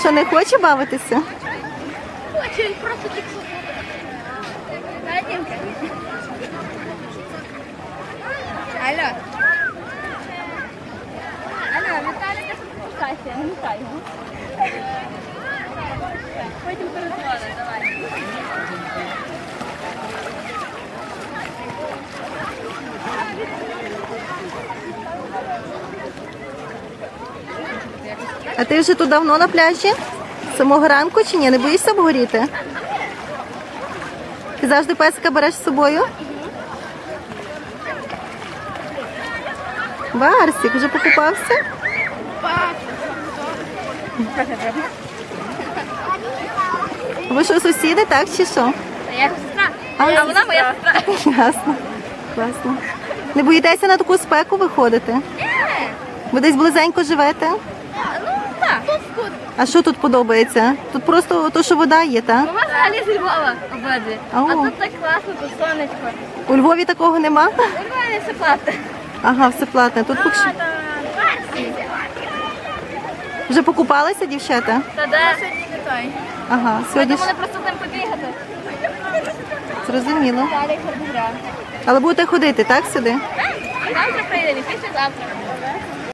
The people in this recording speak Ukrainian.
Що не хоче бавитися? Хоче, він просто фіксує. Алло. Алло, Віталій, спускайся, не вітаю. Потім перезвонить, давай. А ти вже тут давно на пляжі? З самого ранку чи ні? Не боїшся обгоріти? Ти завжди песика береш з собою? Барсик, вже покупався? Ви що, сусіди, так чи що? Я його сестра. А, А вона моя сестра. Ясно. Класно. Не боїтеся на таку спеку виходити? Ви десь близенько живете? Ну, так. А що тут подобається? Тут просто то, що вода є, так? Ми взагалі з Львова обидві. Ау. А тут так класно, тут сонечко. У Львові такого нема? У Львові все платне. Ага, все платне. Тут поки що- вже покупалися дівчата? Та де? Сьогодні не той. Ага, сьогодні ж просто там побігати. зрозуміло. Далі. Але будете ходити, так, сюди? Завтра прийдемо, післязавтра.